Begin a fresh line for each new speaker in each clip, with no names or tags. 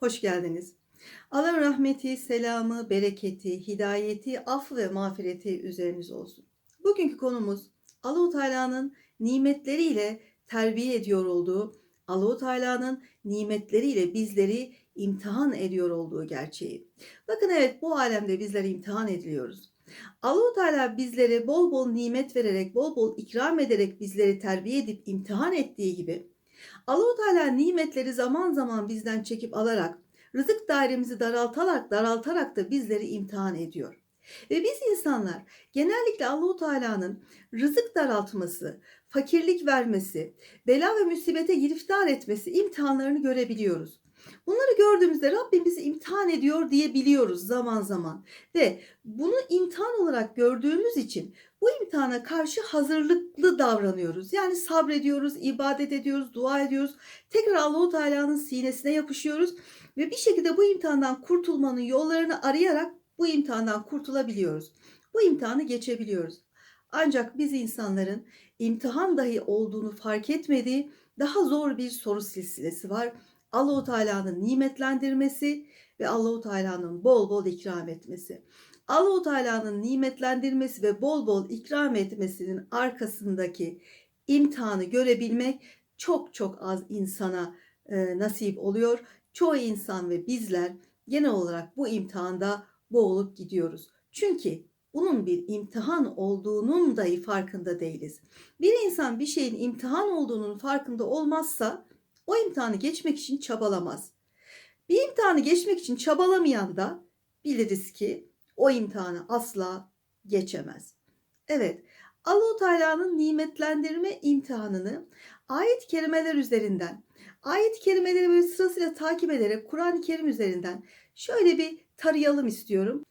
Hoş geldiniz. Allah rahmeti, selamı, bereketi, hidayeti, af ve mağfireti üzerinize olsun. Bugünkü konumuz Allahu Teala'nın nimetleriyle terbiye ediyor olduğu, Allahu Teala'nın nimetleriyle bizleri imtihan ediyor olduğu gerçeği. Bakın evet bu alemde bizler imtihan ediliyoruz. Allahu Teala bizlere bol bol nimet vererek, bol bol ikram ederek bizleri terbiye edip imtihan ettiği gibi Allahu Teala nimetleri zaman zaman bizden çekip alarak rızık dairemizi daraltarak daraltarak da bizleri imtihan ediyor. Ve biz insanlar genellikle Allahu Teala'nın rızık daraltması, fakirlik vermesi, bela ve musibete giriftar etmesi imtihanlarını görebiliyoruz. Bunları gördüğümüzde Rabbim bizi imtihan ediyor diyebiliyoruz zaman zaman. Ve bunu imtihan olarak gördüğümüz için bu imtihana karşı hazırlıklı davranıyoruz. Yani sabrediyoruz, ibadet ediyoruz, dua ediyoruz. Tekrar Allahu Teala'nın sinesine yapışıyoruz ve bir şekilde bu imtihandan kurtulmanın yollarını arayarak bu imtihandan kurtulabiliyoruz. Bu imtihanı geçebiliyoruz. Ancak biz insanların imtihan dahi olduğunu fark etmediği daha zor bir soru silsilesi var. Allahu Teala'nın nimetlendirmesi ve Allahu Teala'nın bol bol ikram etmesi. Allahu Teala'nın nimetlendirmesi ve bol bol ikram etmesinin arkasındaki imtihanı görebilmek çok çok az insana e, nasip oluyor. Çoğu insan ve bizler genel olarak bu imtihanda boğulup gidiyoruz. Çünkü bunun bir imtihan olduğunun dahi farkında değiliz. Bir insan bir şeyin imtihan olduğunun farkında olmazsa o imtihanı geçmek için çabalamaz. Bir imtihanı geçmek için çabalamayan da biliriz ki o imtihanı asla geçemez. Evet, Allahu Teala'nın nimetlendirme imtihanını ayet-i kerimeler üzerinden, ayet-i kerimeleri böyle sırasıyla takip ederek Kur'an-ı Kerim üzerinden şöyle bir tarayalım istiyorum.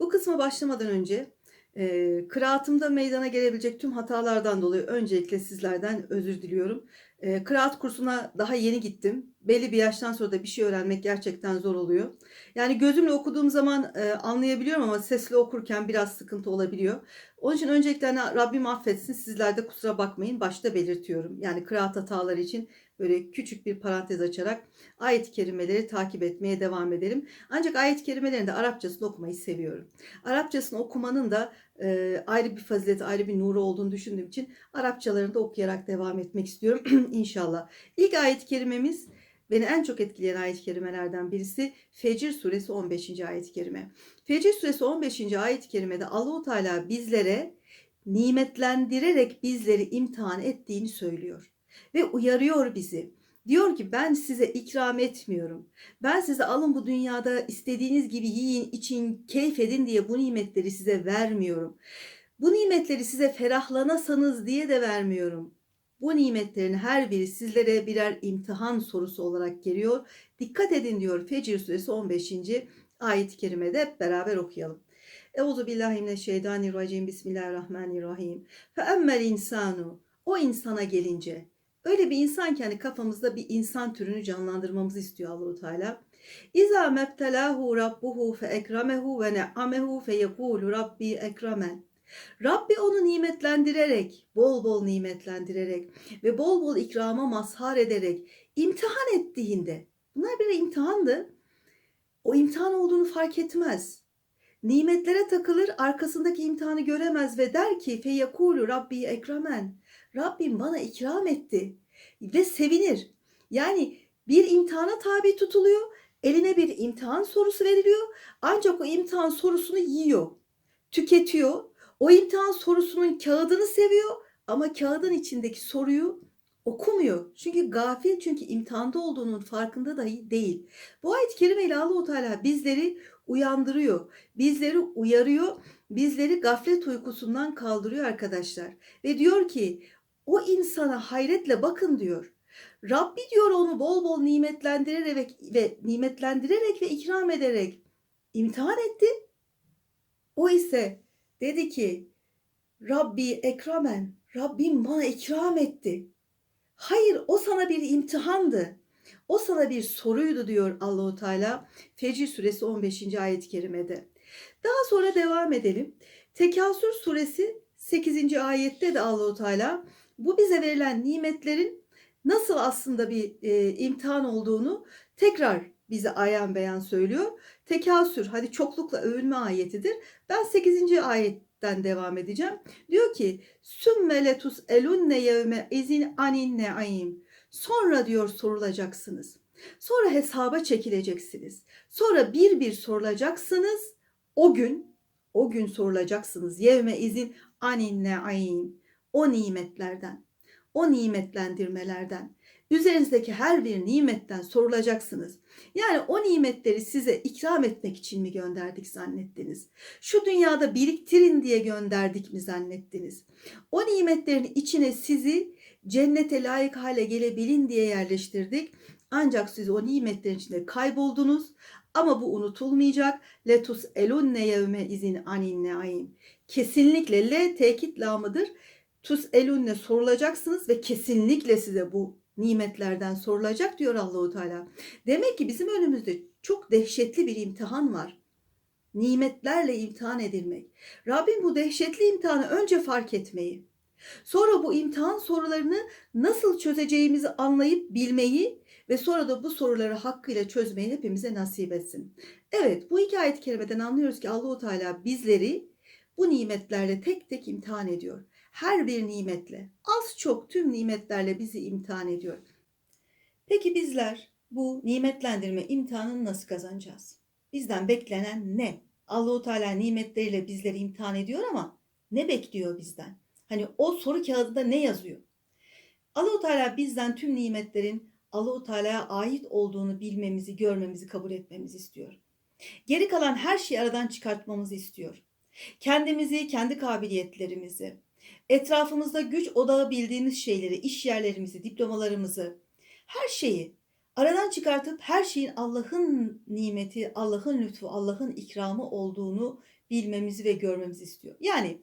Bu kısma başlamadan önce e, kıraatımda meydana gelebilecek tüm hatalardan dolayı öncelikle sizlerden özür diliyorum. E, kıraat kursuna daha yeni gittim. Belli bir yaştan sonra da bir şey öğrenmek gerçekten zor oluyor. Yani gözümle okuduğum zaman e, anlayabiliyorum ama sesli okurken biraz sıkıntı olabiliyor. Onun için öncelikle hani Rabbim affetsin sizler de kusura bakmayın başta belirtiyorum. Yani kıraat hataları için böyle küçük bir parantez açarak ayet-i kerimeleri takip etmeye devam edelim. Ancak ayet-i kerimelerin Arapçasını okumayı seviyorum. Arapçasını okumanın da e, ayrı bir fazileti, ayrı bir nuru olduğunu düşündüğüm için Arapçalarını da okuyarak devam etmek istiyorum inşallah. İlk ayet-i kerimemiz beni en çok etkileyen ayet-i kerimelerden birisi Fecir suresi 15. ayet-i kerime. Fecir suresi 15. ayet-i kerimede Allahu Teala bizlere nimetlendirerek bizleri imtihan ettiğini söylüyor ve uyarıyor bizi. Diyor ki ben size ikram etmiyorum. Ben size alın bu dünyada istediğiniz gibi yiyin, için, keyif edin diye bu nimetleri size vermiyorum. Bu nimetleri size ferahlanasanız diye de vermiyorum. Bu nimetlerin her biri sizlere birer imtihan sorusu olarak geliyor. Dikkat edin diyor Fecir suresi 15. ayet-i kerimede hep beraber okuyalım. Euzu billahi mineşşeytanirracim. Bismillahirrahmanirrahim. Fe emmel insanu. O insana gelince Öyle bir insan ki hani kafamızda bir insan türünü canlandırmamızı istiyor Allahu Teala. İza mebtelahu rabbuhu fe ekramehu ve ne'amehu fe yekulu rabbi ekramen. Rabbi onu nimetlendirerek, bol bol nimetlendirerek ve bol bol ikrama mazhar ederek imtihan ettiğinde, bunlar bir imtihandı. O imtihan olduğunu fark etmez. Nimetlere takılır, arkasındaki imtihanı göremez ve der ki feyekulu rabbi ekramen. Rabbim bana ikram etti ve sevinir. Yani bir imtihana tabi tutuluyor. Eline bir imtihan sorusu veriliyor. Ancak o imtihan sorusunu yiyor, tüketiyor. O imtihan sorusunun kağıdını seviyor ama kağıdın içindeki soruyu okumuyor. Çünkü gafil çünkü imtihanda olduğunun farkında dahi değil. Bu ayet-i kerime ile Allah-u Teala bizleri uyandırıyor. Bizleri uyarıyor. Bizleri gaflet uykusundan kaldırıyor arkadaşlar. Ve diyor ki o insana hayretle bakın diyor. Rabbi diyor onu bol bol nimetlendirerek ve nimetlendirerek ve ikram ederek imtihan etti. O ise dedi ki Rabbi ekramen Rabbim bana ikram etti. Hayır o sana bir imtihandı. O sana bir soruydu diyor Allahu Teala Fecr suresi 15. ayet-i kerimede. Daha sonra devam edelim. Tekasür suresi 8. ayette de Allahu Teala bu bize verilen nimetlerin nasıl aslında bir e, imtihan olduğunu tekrar bize ayan beyan söylüyor. Tekasür hadi çoklukla övünme ayetidir. Ben 8. ayetten devam edeceğim. Diyor ki sümme letus elunne yevme izin anin ne'im. Sonra diyor sorulacaksınız. Sonra hesaba çekileceksiniz. Sonra bir bir sorulacaksınız. O gün, o gün sorulacaksınız. Yevme izin anin ne'im. O nimetlerden, o nimetlendirmelerden, üzerinizdeki her bir nimetten sorulacaksınız. Yani o nimetleri size ikram etmek için mi gönderdik zannettiniz? Şu dünyada biriktirin diye gönderdik mi zannettiniz? O nimetlerin içine sizi cennete layık hale gelebilin diye yerleştirdik. Ancak siz o nimetlerin içinde kayboldunuz. Ama bu unutulmayacak. Letus elunne yevme izin anin ne'im. Kesinlikle le tekit lamıdır. Tus elunne sorulacaksınız ve kesinlikle size bu nimetlerden sorulacak diyor Allahu Teala. Demek ki bizim önümüzde çok dehşetli bir imtihan var. Nimetlerle imtihan edilmek. Rabbim bu dehşetli imtihanı önce fark etmeyi, sonra bu imtihan sorularını nasıl çözeceğimizi anlayıp bilmeyi ve sonra da bu soruları hakkıyla çözmeyi hepimize nasip etsin. Evet, bu iki ayet-i kerimeden anlıyoruz ki Allahu Teala bizleri bu nimetlerle tek tek imtihan ediyor her bir nimetle, az çok tüm nimetlerle bizi imtihan ediyor. Peki bizler bu nimetlendirme imtihanını nasıl kazanacağız? Bizden beklenen ne? Allahu Teala nimetleriyle bizleri imtihan ediyor ama ne bekliyor bizden? Hani o soru kağıdında ne yazıyor? Allahu Teala bizden tüm nimetlerin Allahu Teala'ya ait olduğunu bilmemizi, görmemizi, kabul etmemizi istiyor. Geri kalan her şeyi aradan çıkartmamızı istiyor. Kendimizi, kendi kabiliyetlerimizi, etrafımızda güç odağı bildiğimiz şeyleri, iş yerlerimizi, diplomalarımızı, her şeyi aradan çıkartıp her şeyin Allah'ın nimeti, Allah'ın lütfu, Allah'ın ikramı olduğunu bilmemizi ve görmemizi istiyor. Yani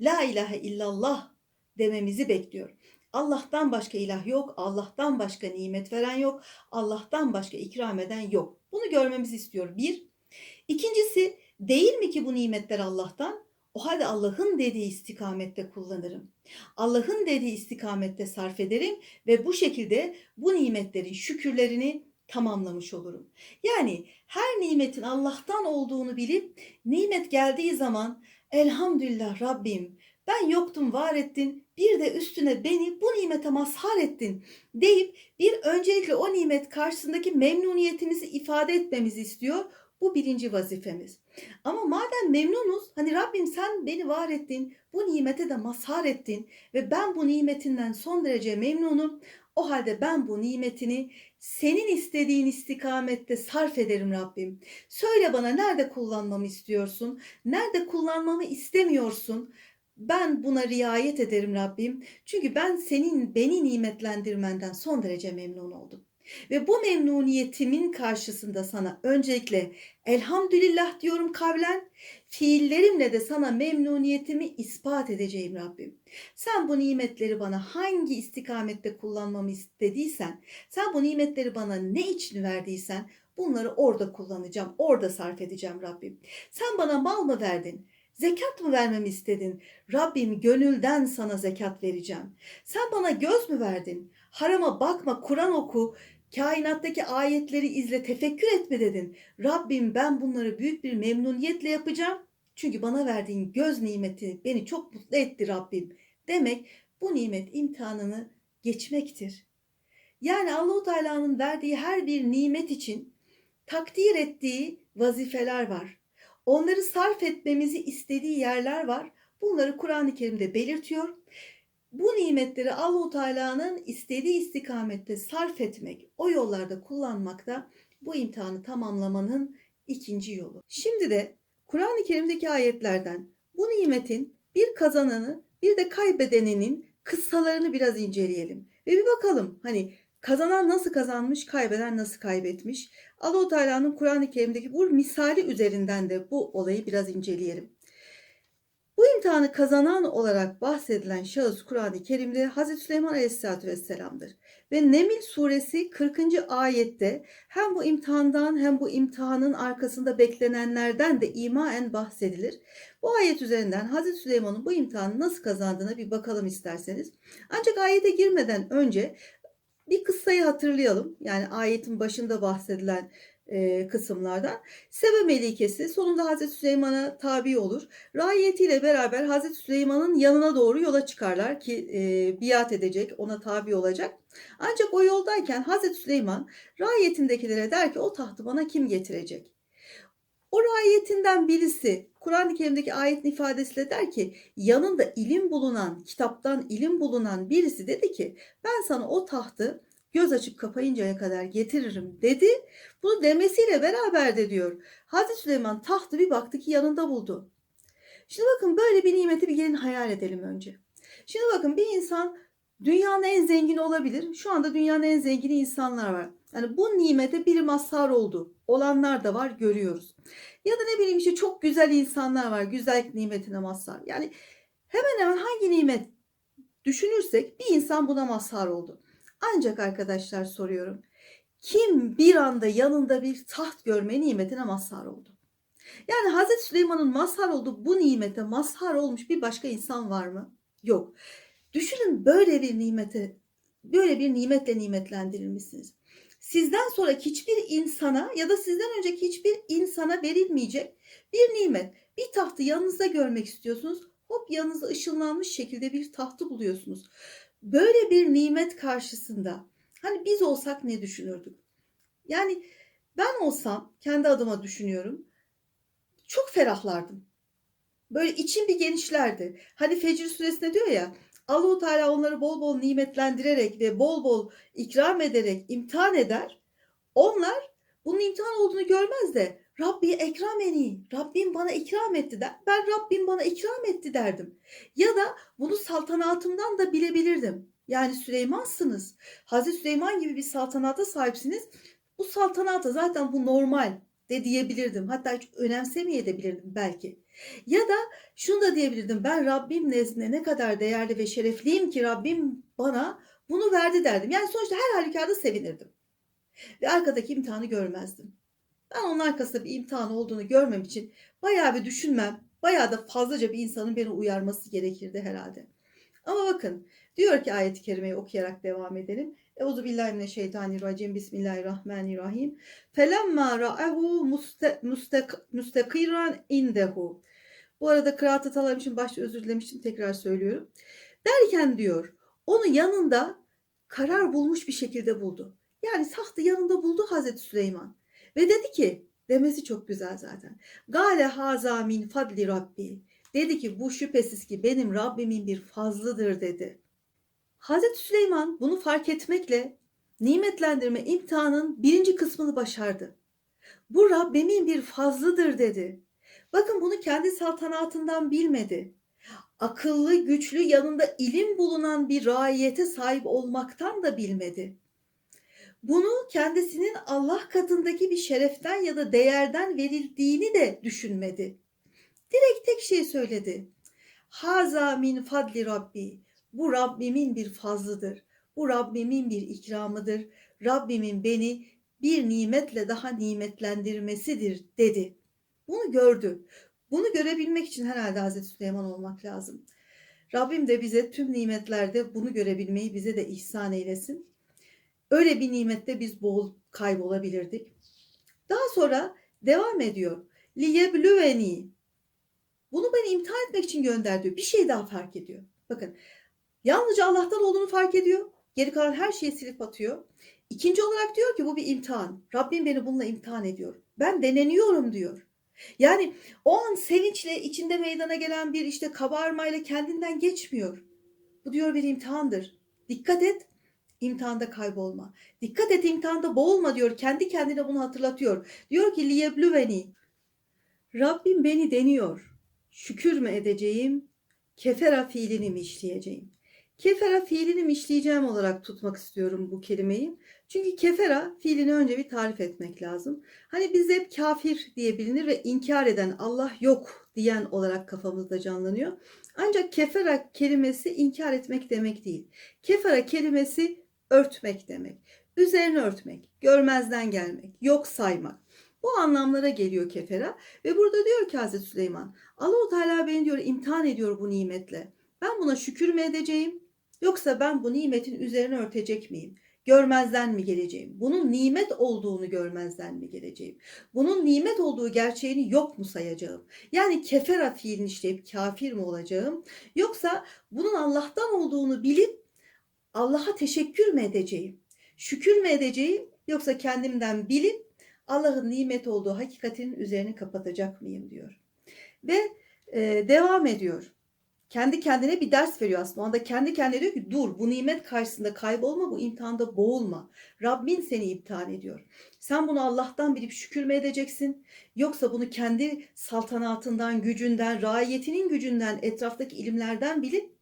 la ilahe illallah dememizi bekliyor. Allah'tan başka ilah yok, Allah'tan başka nimet veren yok, Allah'tan başka ikram eden yok. Bunu görmemizi istiyor. Bir. İkincisi değil mi ki bu nimetler Allah'tan? O halde Allah'ın dediği istikamette kullanırım. Allah'ın dediği istikamette sarf ederim ve bu şekilde bu nimetlerin şükürlerini tamamlamış olurum. Yani her nimetin Allah'tan olduğunu bilip nimet geldiği zaman elhamdülillah Rabbim ben yoktum var ettin bir de üstüne beni bu nimete mazhar ettin deyip bir öncelikle o nimet karşısındaki memnuniyetimizi ifade etmemizi istiyor. Bu birinci vazifemiz. Ama madem memnunuz, hani Rabbim sen beni var ettin, bu nimete de mazhar ettin ve ben bu nimetinden son derece memnunum. O halde ben bu nimetini senin istediğin istikamette sarf ederim Rabbim. Söyle bana nerede kullanmamı istiyorsun? Nerede kullanmamı istemiyorsun? Ben buna riayet ederim Rabbim. Çünkü ben senin beni nimetlendirmenden son derece memnun oldum. Ve bu memnuniyetimin karşısında sana öncelikle elhamdülillah diyorum kavlen, fiillerimle de sana memnuniyetimi ispat edeceğim Rabbim. Sen bu nimetleri bana hangi istikamette kullanmamı istediysen, sen bu nimetleri bana ne için verdiysen bunları orada kullanacağım, orada sarf edeceğim Rabbim. Sen bana mal mı verdin? Zekat mı vermemi istedin? Rabbim gönülden sana zekat vereceğim. Sen bana göz mü verdin? Harama bakma, Kur'an oku, kainattaki ayetleri izle, tefekkür etme dedin. Rabbim ben bunları büyük bir memnuniyetle yapacağım. Çünkü bana verdiğin göz nimeti beni çok mutlu etti Rabbim. Demek bu nimet imtihanını geçmektir. Yani Allahu Teala'nın verdiği her bir nimet için takdir ettiği vazifeler var. Onları sarf etmemizi istediği yerler var. Bunları Kur'an-ı Kerim'de belirtiyor. Bu nimetleri Allahu Teala'nın istediği istikamette sarf etmek, o yollarda kullanmak da bu imtihanı tamamlamanın ikinci yolu. Şimdi de Kur'an-ı Kerim'deki ayetlerden bu nimetin bir kazananı bir de kaybedeninin kıssalarını biraz inceleyelim. Ve bir bakalım hani kazanan nasıl kazanmış, kaybeden nasıl kaybetmiş. Allahu Teala'nın Kur'an-ı Kerim'deki bu misali üzerinden de bu olayı biraz inceleyelim. Bu imtihanı kazanan olarak bahsedilen şahıs Kur'an-ı Kerim'de Hazreti Süleyman Aleyhisselatü Vesselam'dır. Ve Nemil suresi 40. ayette hem bu imtihandan hem bu imtihanın arkasında beklenenlerden de imaen bahsedilir. Bu ayet üzerinden Hazreti Süleyman'ın bu imtihanı nasıl kazandığına bir bakalım isterseniz. Ancak ayete girmeden önce bir kıssayı hatırlayalım. Yani ayetin başında bahsedilen e, kısımlardan. Sebe Melikesi sonunda Hazreti Süleyman'a tabi olur. Raiyetiyle beraber Hazreti Süleyman'ın yanına doğru yola çıkarlar ki e, biat edecek, ona tabi olacak. Ancak o yoldayken Hazreti Süleyman raiyetindekilere der ki o tahtı bana kim getirecek? O raiyetinden birisi Kur'an-ı Kerim'deki ayetin ifadesiyle der ki yanında ilim bulunan, kitaptan ilim bulunan birisi dedi ki ben sana o tahtı göz açıp kapayıncaya kadar getiririm dedi. Bunu demesiyle beraber de diyor Hazreti Süleyman tahtı bir baktı ki yanında buldu. Şimdi bakın böyle bir nimeti bir gelin hayal edelim önce. Şimdi bakın bir insan dünyanın en zengini olabilir. Şu anda dünyanın en zengini insanlar var. Yani bu nimete biri mazhar oldu. Olanlar da var görüyoruz. Ya da ne bileyim işte çok güzel insanlar var. Güzellik nimetine mazhar. Yani hemen hemen hangi nimet düşünürsek bir insan buna mazhar oldu. Ancak arkadaşlar soruyorum. Kim bir anda yanında bir taht görme nimetine mazhar oldu? Yani Hazreti Süleyman'ın mazhar olduğu bu nimete mazhar olmuş bir başka insan var mı? Yok. Düşünün böyle bir nimete, böyle bir nimetle nimetlendirilmişsiniz. Sizden sonra hiçbir insana ya da sizden önceki hiçbir insana verilmeyecek bir nimet. Bir tahtı yanınızda görmek istiyorsunuz. Hop yanınızda ışınlanmış şekilde bir tahtı buluyorsunuz. Böyle bir nimet karşısında hani biz olsak ne düşünürdük? Yani ben olsam kendi adıma düşünüyorum. Çok ferahlardım. Böyle içim bir genişlerdi. Hani Fecr suresinde diyor ya Allahu Teala onları bol bol nimetlendirerek ve bol bol ikram ederek imtihan eder. Onlar bunun imtihan olduğunu görmez de Rabbi ekrameni, Rabbim bana ikram etti der. Ben Rabbim bana ikram etti derdim. Ya da bunu saltanatımdan da bilebilirdim. Yani Süleyman'sınız. Hazreti Süleyman gibi bir saltanata sahipsiniz. Bu saltanata zaten bu normal de diyebilirdim. Hatta hiç önemsemeyebilirdim belki. Ya da şunu da diyebilirdim. Ben Rabbim nezdinde ne kadar değerli ve şerefliyim ki Rabbim bana bunu verdi derdim. Yani sonuçta her halükarda sevinirdim. Ve arkadaki imtihanı görmezdim. Ben onun arkasında bir imtihan olduğunu görmem için bayağı bir düşünmem, bayağı da fazlaca bir insanın beni uyarması gerekirdi herhalde. Ama bakın diyor ki ayet-i kerimeyi okuyarak devam edelim. Euzu billahi mineşşeytanirracim. Bismillahirrahmanirrahim. Felemma ra'ahu mustakiran indehu. Bu arada kıraat hatalarım başta özür dilemiştim. Tekrar söylüyorum. Derken diyor onu yanında karar bulmuş bir şekilde buldu. Yani tahtı yanında buldu Hazreti Süleyman. Ve dedi ki demesi çok güzel zaten. Gale haza min fadli rabbi. Dedi ki bu şüphesiz ki benim Rabbimin bir fazlıdır dedi. Hazreti Süleyman bunu fark etmekle nimetlendirme imtihanın birinci kısmını başardı. Bu Rabbimin bir fazlıdır dedi. Bakın bunu kendi saltanatından bilmedi. Akıllı, güçlü, yanında ilim bulunan bir raiyete sahip olmaktan da bilmedi. Bunu kendisinin Allah katındaki bir şereften ya da değerden verildiğini de düşünmedi. Direkt tek şey söyledi. Haza min fadli Rabbi. Bu Rabbimin bir fazlıdır. Bu Rabbimin bir ikramıdır. Rabbimin beni bir nimetle daha nimetlendirmesidir dedi. Bunu gördü. Bunu görebilmek için herhalde Hazreti Süleyman olmak lazım. Rabbim de bize tüm nimetlerde bunu görebilmeyi bize de ihsan eylesin. Öyle bir nimette biz bol kaybolabilirdik. Daha sonra devam ediyor. Liyeblüveni. Bunu ben imtihan etmek için gönderdi. Bir şey daha fark ediyor. Bakın yalnızca Allah'tan olduğunu fark ediyor. Geri kalan her şeyi silip atıyor. İkinci olarak diyor ki bu bir imtihan. Rabbim beni bununla imtihan ediyor. Ben deneniyorum diyor. Yani o an sevinçle içinde meydana gelen bir işte kabarmayla kendinden geçmiyor. Bu diyor bir imtihandır. Dikkat et imtihanda kaybolma. Dikkat et imtihanda boğulma diyor. Kendi kendine bunu hatırlatıyor. Diyor ki liyeblüveni. Rabbim beni deniyor. Şükür mü edeceğim? Kefera fiilini mi işleyeceğim? Kefera fiilini mi işleyeceğim olarak tutmak istiyorum bu kelimeyi. Çünkü kefera fiilini önce bir tarif etmek lazım. Hani biz hep kafir diye bilinir ve inkar eden Allah yok diyen olarak kafamızda canlanıyor. Ancak kefera kelimesi inkar etmek demek değil. Kefera kelimesi örtmek demek. Üzerine örtmek, görmezden gelmek, yok saymak. Bu anlamlara geliyor kefera ve burada diyor ki Hazreti Süleyman Allahu Teala beni diyor imtihan ediyor bu nimetle. Ben buna şükür mü edeceğim yoksa ben bu nimetin üzerine örtecek miyim? görmezden mi geleceğim? Bunun nimet olduğunu görmezden mi geleceğim? Bunun nimet olduğu gerçeğini yok mu sayacağım? Yani kefera fiilini işleyip kafir mi olacağım? Yoksa bunun Allah'tan olduğunu bilip Allah'a teşekkür mü edeceğim? Şükür mü edeceğim? Yoksa kendimden bilip Allah'ın nimet olduğu hakikatinin üzerini kapatacak mıyım diyor. Ve e, devam ediyor. Kendi kendine bir ders veriyor aslında. O anda kendi kendine diyor ki dur bu nimet karşısında kaybolma bu imtihanda boğulma. Rabbin seni imtihan ediyor. Sen bunu Allah'tan bilip şükür mü edeceksin? Yoksa bunu kendi saltanatından, gücünden, raiyetinin gücünden, etraftaki ilimlerden bilip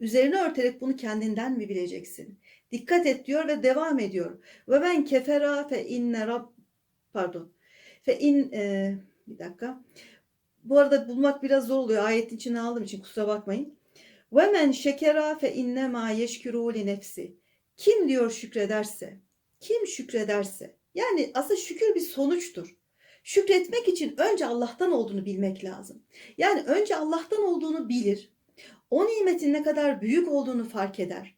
üzerine örterek bunu kendinden mi bileceksin? Dikkat et diyor ve devam ediyor. Ve ben kefera fe inne rab pardon. Fe in e, bir dakika. Bu arada bulmak biraz zor oluyor. Ayetin içine aldığım için kusura bakmayın. Ve men şekera fe inne ma yeşkuru li nefsi. Kim diyor şükrederse, kim şükrederse. Yani aslında şükür bir sonuçtur. Şükretmek için önce Allah'tan olduğunu bilmek lazım. Yani önce Allah'tan olduğunu bilir. O nimetin ne kadar büyük olduğunu fark eder.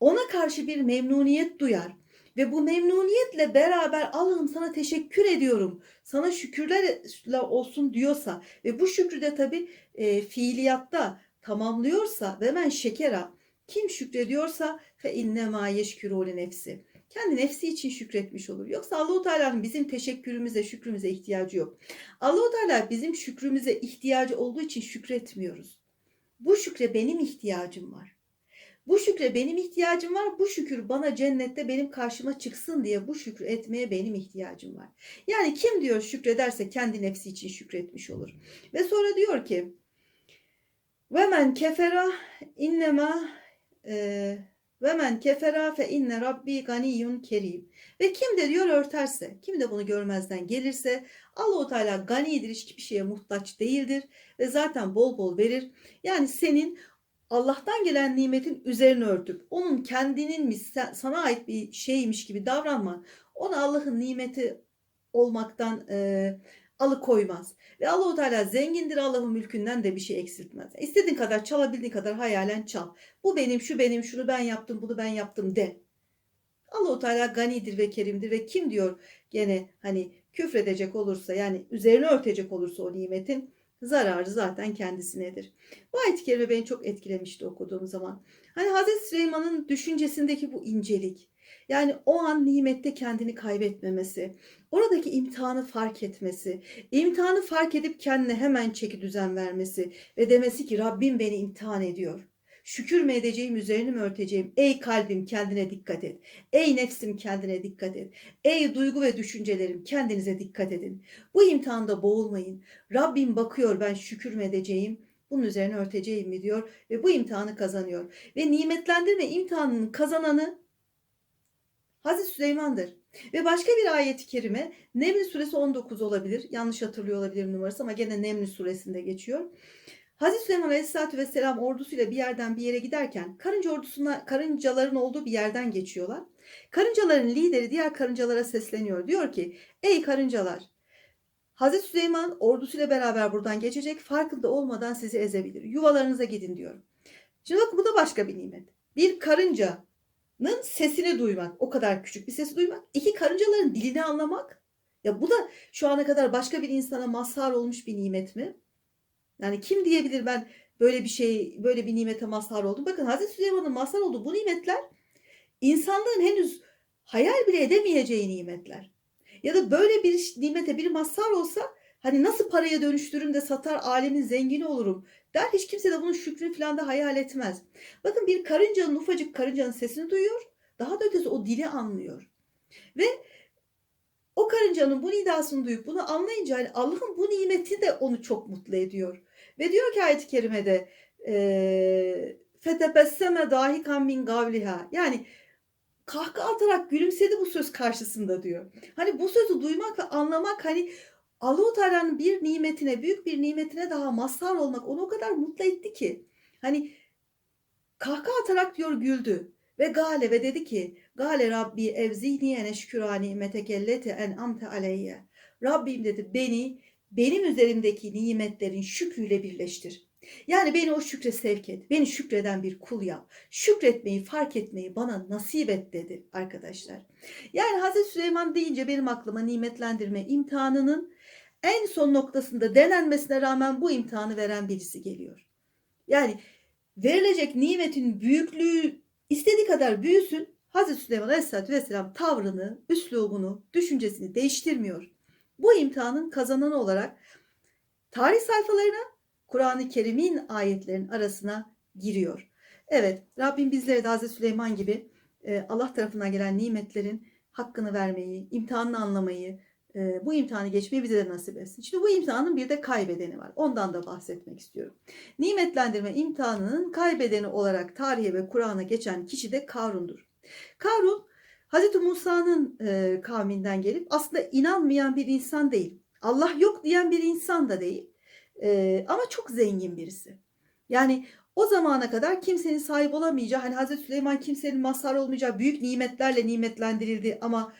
Ona karşı bir memnuniyet duyar ve bu memnuniyetle beraber Allah'ım sana teşekkür ediyorum. Sana şükürler olsun diyorsa ve bu şükrü de tabi e, fiiliyatta tamamlıyorsa ve ben şekera kim şükrediyorsa fe innema yeşkürû nefsi. Kendi nefsi için şükretmiş olur. Yoksa Allahu Teala'nın bizim teşekkürümüze, şükrümüze ihtiyacı yok. Allahu Teala bizim şükrümüze ihtiyacı olduğu için şükretmiyoruz. Bu şükre benim ihtiyacım var. Bu şükre benim ihtiyacım var. Bu şükür bana cennette benim karşıma çıksın diye bu şükrü etmeye benim ihtiyacım var. Yani kim diyor şükrederse kendi nefsi için şükretmiş olur. Ve sonra diyor ki ve men kefera innema e, ve men kefera fe inne rabbi ganiyun kerim. Ve kim de diyor örterse, kim de bunu görmezden gelirse Allahu Teala ganidir, hiçbir şeye muhtaç değildir ve zaten bol bol verir. Yani senin Allah'tan gelen nimetin üzerine örtüp onun kendinin sana ait bir şeymiş gibi davranma. Onu Allah'ın nimeti olmaktan e, alıkoymaz. Ve Allahu Teala zengindir Allah'ın mülkünden de bir şey eksiltmez. İstediğin kadar çalabildiğin kadar hayalen çal. Bu benim, şu benim, şunu ben yaptım, bunu ben yaptım de. Allahu Teala ganidir ve kerimdir ve kim diyor gene hani küfredecek olursa yani üzerine örtecek olursa o nimetin zararı zaten kendisinedir. Bu ayet-i kerime beni çok etkilemişti okuduğum zaman. Hani Hazreti Süleyman'ın düşüncesindeki bu incelik. Yani o an nimette kendini kaybetmemesi, oradaki imtihanı fark etmesi, imtihanı fark edip kendine hemen çeki düzen vermesi ve demesi ki Rabbim beni imtihan ediyor. Şükür mü edeceğim, üzerini mi örteceğim? Ey kalbim kendine dikkat et. Ey nefsim kendine dikkat et. Ey duygu ve düşüncelerim kendinize dikkat edin. Bu imtihanda boğulmayın. Rabbim bakıyor ben şükür mü edeceğim? Bunun üzerine örteceğim mi diyor ve bu imtihanı kazanıyor. Ve nimetlendirme imtihanının kazananı Hazreti Süleyman'dır. Ve başka bir ayet-i kerime Neml suresi 19 olabilir. Yanlış hatırlıyor olabilirim numarası ama gene Neml suresinde geçiyor. Hazreti Süleyman Aleyhisselatü Vesselam ordusuyla bir yerden bir yere giderken karınca ordusuna karıncaların olduğu bir yerden geçiyorlar. Karıncaların lideri diğer karıncalara sesleniyor. Diyor ki ey karıncalar Hazreti Süleyman ordusuyla beraber buradan geçecek farkında olmadan sizi ezebilir. Yuvalarınıza gidin diyor. Şimdi bakın bu da başka bir nimet. Bir karıncanın sesini duymak o kadar küçük bir sesi duymak. iki karıncaların dilini anlamak. Ya bu da şu ana kadar başka bir insana mazhar olmuş bir nimet mi? Yani kim diyebilir ben böyle bir şey, böyle bir nimete mazhar oldum. Bakın Hazreti Süleyman'ın mazhar olduğu bu nimetler insanlığın henüz hayal bile edemeyeceği nimetler. Ya da böyle bir nimete bir mazhar olsa hani nasıl paraya dönüştürürüm de satar alemin zengini olurum der. Hiç kimse de bunun şükrünü falan da hayal etmez. Bakın bir karıncanın ufacık karıncanın sesini duyuyor. Daha da ötesi o dili anlıyor. Ve o karıncanın bu nidasını duyup bunu anlayınca hani Allah'ın bu nimeti de onu çok mutlu ediyor. Ve diyor ki ayet-i kerimede fetebesseme dahikan min gavliha yani kahkaha atarak gülümsedi bu söz karşısında diyor. Hani bu sözü duymak ve anlamak hani Allahu Teala'nın bir nimetine, büyük bir nimetine daha mazhar olmak onu o kadar mutlu etti ki. Hani kahkaha atarak diyor güldü. Ve gale ve dedi ki Gale Rabbi evzihni en eşküra nimetekellete en amte aleyye. Rabbim dedi beni benim üzerimdeki nimetlerin şükrüyle birleştir. Yani beni o şükre sevk et. Beni şükreden bir kul yap. Şükretmeyi, fark etmeyi bana nasip et dedi arkadaşlar. Yani Hazreti Süleyman deyince benim aklıma nimetlendirme imtihanının en son noktasında denenmesine rağmen bu imtihanı veren birisi geliyor. Yani verilecek nimetin büyüklüğü istediği kadar büyüsün. Hazreti Süleyman Aleyhisselatü Vesselam tavrını, üslubunu, düşüncesini değiştirmiyor. Bu imtihanın kazananı olarak tarih sayfalarına Kur'an-ı Kerim'in ayetlerin arasına giriyor. Evet, Rabbim bizlere de Hazreti Süleyman gibi e, Allah tarafından gelen nimetlerin hakkını vermeyi, imtihanını anlamayı, e, bu imtihanı geçmeyi bize de nasip etsin. Şimdi bu imtihanın bir de kaybedeni var. Ondan da bahsetmek istiyorum. Nimetlendirme imtihanının kaybedeni olarak tarihe ve Kur'an'a geçen kişi de Karun'dur. Karun, Hazreti Musa'nın e, kavminden gelip aslında inanmayan bir insan değil. Allah yok diyen bir insan da değil. Ee, ama çok zengin birisi. Yani o zamana kadar kimsenin sahip olamayacağı, hani Hazreti Süleyman kimsenin mazhar olmayacağı büyük nimetlerle nimetlendirildi ama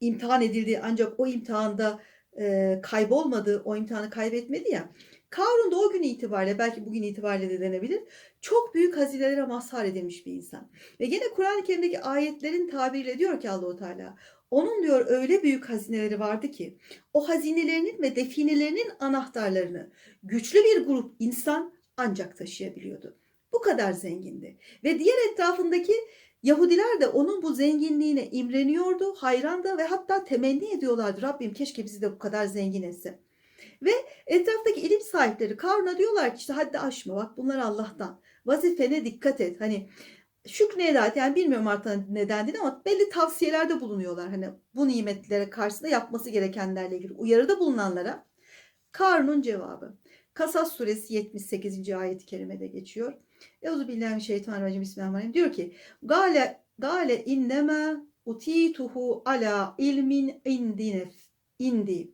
imtihan edildi ancak o imtihanda e, kaybolmadı, o imtihanı kaybetmedi ya. Karun da o gün itibariyle belki bugün itibariyle de denebilir. Çok büyük hazinelere mazhar edilmiş bir insan. Ve gene Kur'an-ı Kerim'deki ayetlerin tabiriyle diyor ki Allahu Teala onun diyor öyle büyük hazineleri vardı ki o hazinelerinin ve definelerinin anahtarlarını güçlü bir grup insan ancak taşıyabiliyordu. Bu kadar zengindi. Ve diğer etrafındaki Yahudiler de onun bu zenginliğine imreniyordu, hayran da ve hatta temenni ediyorlardı. Rabbim keşke bizi de bu kadar zengin etse. Ve etraftaki ilim sahipleri Karun'a diyorlar ki işte hadi aşma bak bunlar Allah'tan. Vazifene dikkat et. Hani şükrü edat yani bilmiyorum artık neden değil ama belli tavsiyelerde bulunuyorlar. Hani bu nimetlere karşısında yapması gerekenlerle ilgili uyarıda bulunanlara. Karun'un cevabı. Kasas suresi 78. ayet-i kerimede geçiyor. Euzubillahimineşşeytanirracim Bismillahirrahmanirrahim. Diyor ki Gale, gale inneme utituhu ala ilmin indinef, indi.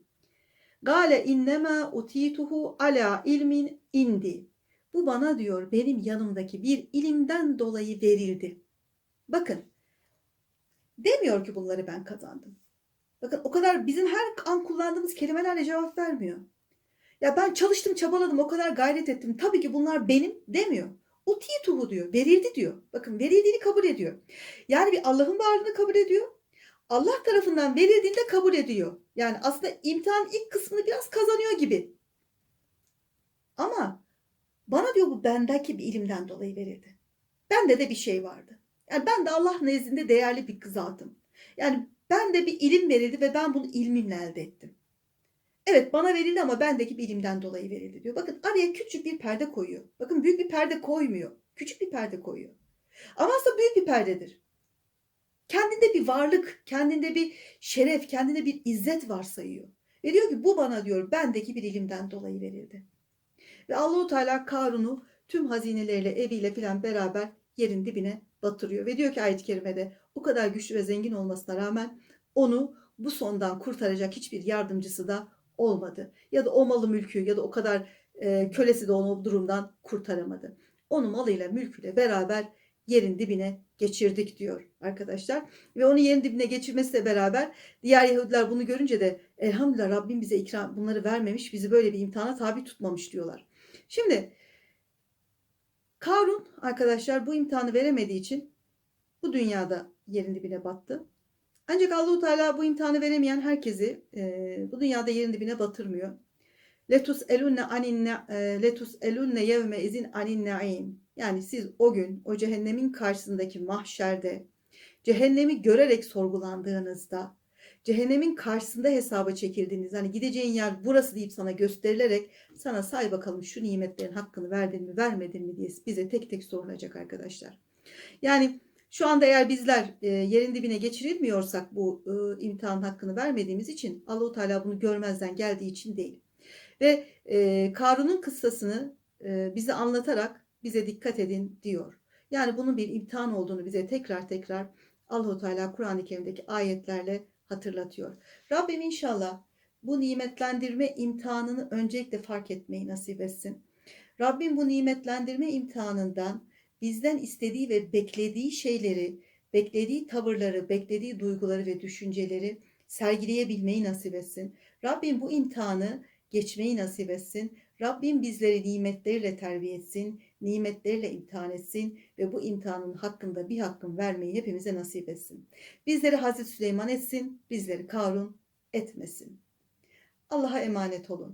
Gale inneme utituhu ala ilmin indi. Bu bana diyor benim yanımdaki bir ilimden dolayı verildi. Bakın demiyor ki bunları ben kazandım. Bakın o kadar bizim her an kullandığımız kelimelerle cevap vermiyor. Ya ben çalıştım, çabaladım, o kadar gayret ettim. Tabii ki bunlar benim demiyor. Utituhu diyor, verildi diyor. Bakın verildiğini kabul ediyor. Yani bir Allah'ın varlığını kabul ediyor. Allah tarafından verildiğini de kabul ediyor. Yani aslında imtihan ilk kısmını biraz kazanıyor gibi. Ama bana diyor bu bendeki bir ilimden dolayı verildi. Bende de bir şey vardı. Yani ben de Allah nezdinde değerli bir zatım. Yani ben de bir ilim verildi ve ben bunu ilmimle elde ettim. Evet bana verildi ama bendeki bir ilimden dolayı verildi diyor. Bakın araya küçük bir perde koyuyor. Bakın büyük bir perde koymuyor. Küçük bir perde koyuyor. Ama aslında büyük bir perdedir. Kendinde bir varlık, kendinde bir şeref, kendinde bir izzet varsayıyor. Ve diyor ki bu bana diyor bendeki bir ilimden dolayı verildi. Ve Allahu Teala Karun'u tüm hazineleriyle, eviyle filan beraber yerin dibine batırıyor. Ve diyor ki ayet-i kerimede o kadar güçlü ve zengin olmasına rağmen onu bu sondan kurtaracak hiçbir yardımcısı da olmadı. Ya da o malı mülkü ya da o kadar e, kölesi de onu durumdan kurtaramadı. Onu malıyla mülküyle beraber yerin dibine geçirdik diyor arkadaşlar. Ve onu yerin dibine geçirmesiyle beraber diğer Yahudiler bunu görünce de elhamdülillah Rabbim bize ikram bunları vermemiş, bizi böyle bir imtihana tabi tutmamış diyorlar. Şimdi Karun arkadaşlar bu imtihanı veremediği için bu dünyada yerin dibine battı. Ancak Allahu Teala bu imtihanı veremeyen herkesi e, bu dünyada yerin dibine batırmıyor. Letus elunne anin e, letus elunne yevme izin anin naim. Yani siz o gün o cehennemin karşısındaki mahşerde cehennemi görerek sorgulandığınızda cehennemin karşısında hesaba çekildiğiniz hani gideceğin yer burası deyip sana gösterilerek sana say bakalım şu nimetlerin hakkını verdin mi vermedin mi diye bize tek tek sorulacak arkadaşlar. Yani şu anda eğer bizler e, yerin dibine geçirilmiyorsak bu e, imtihan hakkını vermediğimiz için Allahu Teala bunu görmezden geldiği için değil. Ve e, Karun'un kıssasını e, bize anlatarak bize dikkat edin diyor. Yani bunun bir imtihan olduğunu bize tekrar tekrar Allahu Teala Kur'an-ı Kerim'deki ayetlerle hatırlatıyor. Rabbim inşallah bu nimetlendirme imtihanını öncelikle fark etmeyi nasip etsin. Rabbim bu nimetlendirme imtihanından bizden istediği ve beklediği şeyleri, beklediği tavırları, beklediği duyguları ve düşünceleri sergileyebilmeyi nasip etsin. Rabbim bu imtihanı geçmeyi nasip etsin. Rabbim bizleri nimetleriyle terbiye etsin, nimetleriyle imtihan etsin ve bu imtihanın hakkında bir hakkın vermeyi hepimize nasip etsin. Bizleri Hazreti Süleyman etsin, bizleri Karun etmesin. Allah'a emanet olun.